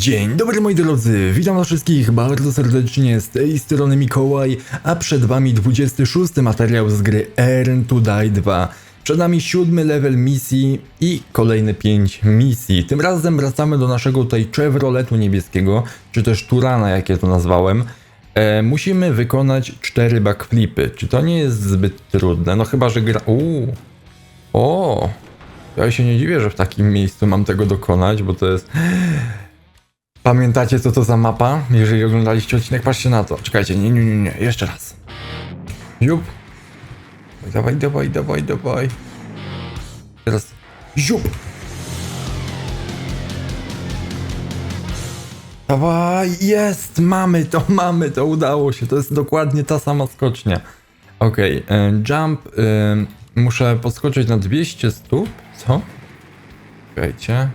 Dzień dobry moi drodzy, witam was wszystkich bardzo serdecznie z tej strony Mikołaj, a przed wami 26 materiał z gry Earn to Die 2. Przed nami siódmy level misji i kolejne 5 misji. Tym razem wracamy do naszego tutaj Chevroletu niebieskiego, czy też Turana jak ja to nazwałem. E, musimy wykonać 4 backflipy. Czy to nie jest zbyt trudne? No chyba, że gra... Uuu. O! Ja się nie dziwię, że w takim miejscu mam tego dokonać, bo to jest... Pamiętacie co to za mapa? Jeżeli oglądaliście odcinek, patrzcie na to. Czekajcie, nie, nie, nie, nie, jeszcze raz. Ziup. Dawaj, dawaj, dawaj, dawaj. Teraz ziup. Dawaj, jest, mamy to, mamy to, udało się. To jest dokładnie ta sama skocznia. Okej, okay, jump. Y, muszę podskoczyć na 200 stóp. Co? Czekajcie.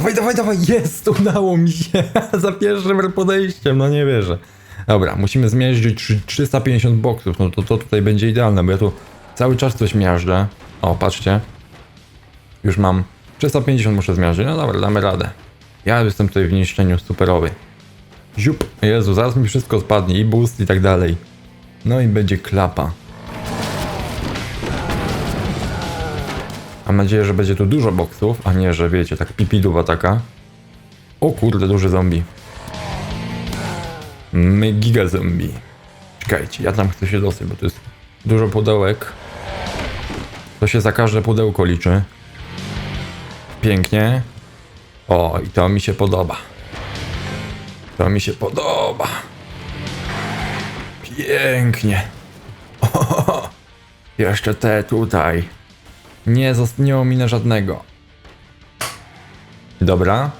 Dawaj, dawaj, dawaj, jest, udało mi się, za pierwszym podejściem, no nie wierzę. Dobra, musimy zmierzyć 350 boksów, no to, to tutaj będzie idealne, bo ja tu cały czas coś miażdżę. O, patrzcie. Już mam 350 muszę zmierzyć, no dobra, damy radę. Ja jestem tutaj w niszczeniu superowy. Ziup, Jezu, zaraz mi wszystko spadnie, i boost i tak dalej. No i będzie klapa. Mam nadzieję, że będzie tu dużo boksów, a nie, że wiecie, tak pipiduwa taka. O kurde, duży zombie. Giga zombie. Czekajcie, ja tam chcę się dosyć, bo to jest dużo pudełek. To się za każde pudełko liczy. Pięknie. O, i to mi się podoba. To mi się podoba. Pięknie. O, jeszcze te tutaj. Nie, nie ominę żadnego. Dobra.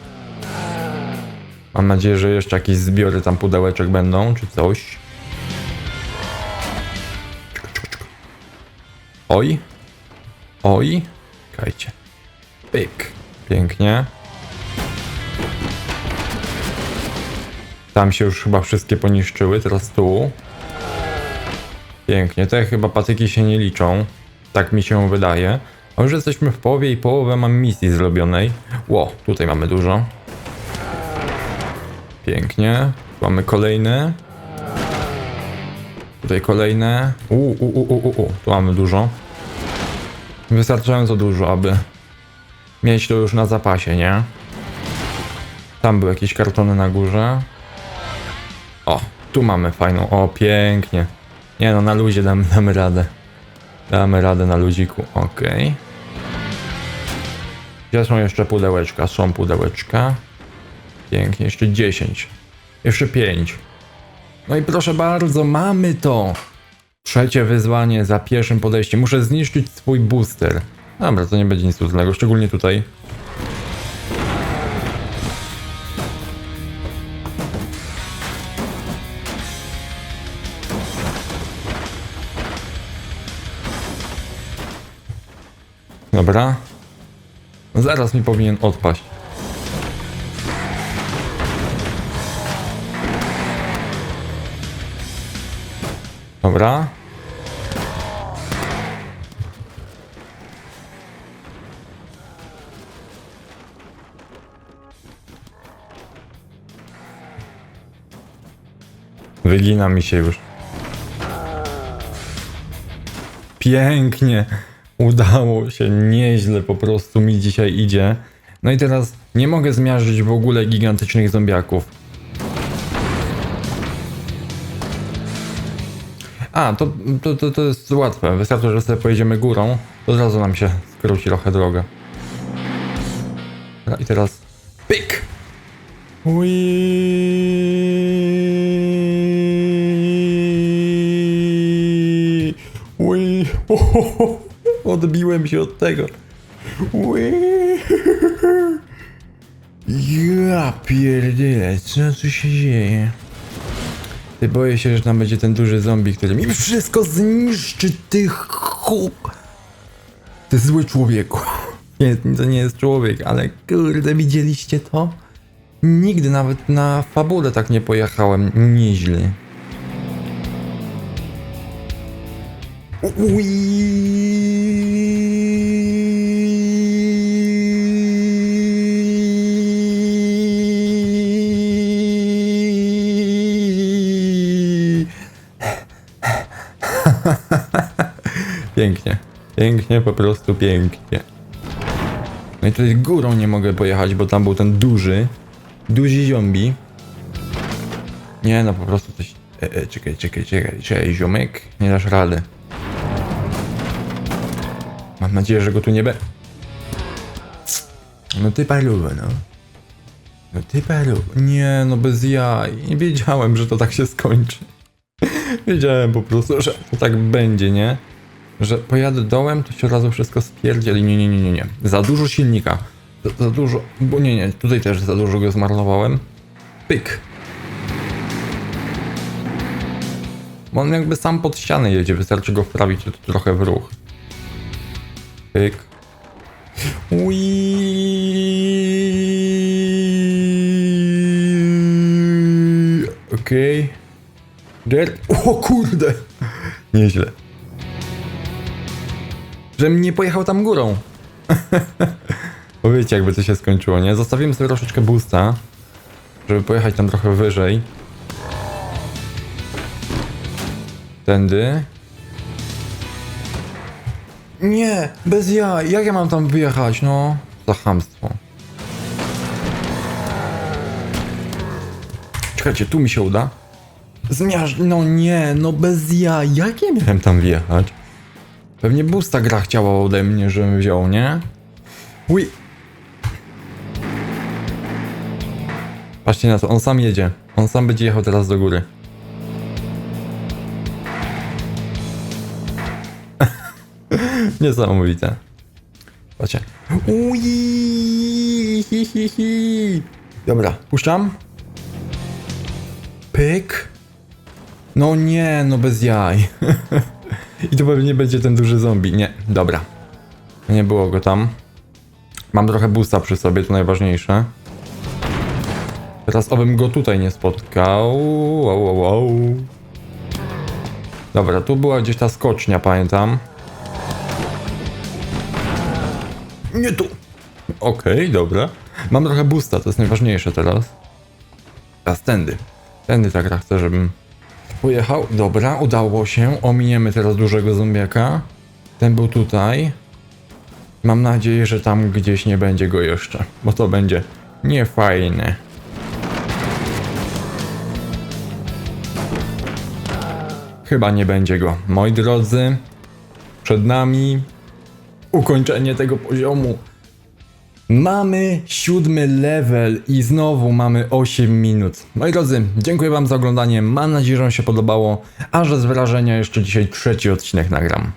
Mam nadzieję, że jeszcze jakieś zbiory tam pudełeczek będą, czy coś. Oj. Oj. Czekajcie. Pyk. Pięknie. Tam się już chyba wszystkie poniszczyły, teraz tu. Pięknie, te chyba patyki się nie liczą. Tak mi się wydaje. A już jesteśmy w połowie i połowę mam misji zrobionej. Ło, tutaj mamy dużo. Pięknie. Mamy kolejne. Tutaj kolejne. Uuu, u, u, u, u. Tu mamy dużo. Wystarczająco dużo, aby mieć to już na zapasie, nie? Tam były jakieś kartony na górze. O, tu mamy fajną. O, pięknie. Nie no, na luzie damy, damy radę. Damy radę na luziku, ok. Gdzie są jeszcze pudełeczka? Są pudełeczka. Pięknie, jeszcze 10. Jeszcze 5. No i proszę bardzo, mamy to! Trzecie wyzwanie za pierwszym podejściem. Muszę zniszczyć swój booster. Dobra, to nie będzie nic trudnego, szczególnie tutaj. Dobra. Zaraz mi powinien odpaść. Dobra. Wygina mi się już. Pięknie. Udało się, nieźle po prostu mi dzisiaj idzie. No i teraz nie mogę zmiażdżyć w ogóle gigantycznych zombiaków. A, to, to, to, to jest łatwe. Wystarczy, że sobie pojedziemy górą, to od razu nam się skróci trochę drogę. I teraz pyk! Ui. Ui. Odbiłem się od tego. Ja pierdolę, co tu się dzieje? Ty boję się, że tam będzie ten duży zombie, który mi wszystko zniszczy, ty chłop. Ty zły człowieku. Nie, to nie jest człowiek, ale kurde, widzieliście to? Nigdy nawet na fabule tak nie pojechałem nieźle. Ui. Pięknie. Pięknie, po prostu pięknie. No i tutaj górą nie mogę pojechać, bo tam był ten duży, duży zombie. Nie no, po prostu coś... E, e, czekaj, czekaj, czekaj, czekaj, ziomek, nie dasz rady. Mam nadzieję, że go tu nie be... No ty paluwa, no. No ty paluwa. Nie, no bez jaj. Nie wiedziałem, że to tak się skończy. Wiedziałem po prostu, że to tak będzie, nie? Że pojadę dołem, to się od razu wszystko spierdzieli. Nie, nie, nie, nie, nie. Za dużo silnika. Za, za dużo... Bo nie, nie, tutaj też za dużo go zmarnowałem. Pyk. Bo on jakby sam pod ścianę jedzie, wystarczy go wprawić trochę w ruch. Pyk. Ui. Okej. Dirt. O kurde! Nieźle. Żebym nie pojechał tam górą. Bo wiecie jakby to się skończyło, nie? Zostawiłem sobie troszeczkę boosta, żeby pojechać tam trochę wyżej. Tędy. Nie, bez ja. Jak ja mam tam wyjechać, no? Za chamstwo. Czekajcie, tu mi się uda. Zmiażdż... No nie, no bez ja. Jak ja miałem tam wjechać? Pewnie busta gra chciała ode mnie, żebym wziął, nie? Uj. Patrzcie na to, on sam jedzie. On sam będzie jechał teraz do góry. Niesamowite. Patrzcie. Uj. Dobra, puszczam. Pyk. No nie, no bez jaj. I to pewnie będzie ten duży zombie. Nie, dobra. Nie było go tam. Mam trochę boosta przy sobie, to najważniejsze. Teraz obym go tutaj nie spotkał. Wow, wow, wow. Dobra, tu była gdzieś ta skocznia, pamiętam. Nie tu. Okej, dobra. Mam trochę boosta, to jest najważniejsze teraz. Teraz tędy. Tędy ta gra chce, żebym pojechał. Dobra, udało się. Ominiemy teraz dużego zombiaka. Ten był tutaj. Mam nadzieję, że tam gdzieś nie będzie go jeszcze, bo to będzie niefajne. Chyba nie będzie go. Moi drodzy, przed nami ukończenie tego poziomu. Mamy siódmy level i znowu mamy 8 minut. Moi drodzy, dziękuję wam za oglądanie. Mam nadzieję, że wam się podobało, a że z wrażenia jeszcze dzisiaj trzeci odcinek nagram.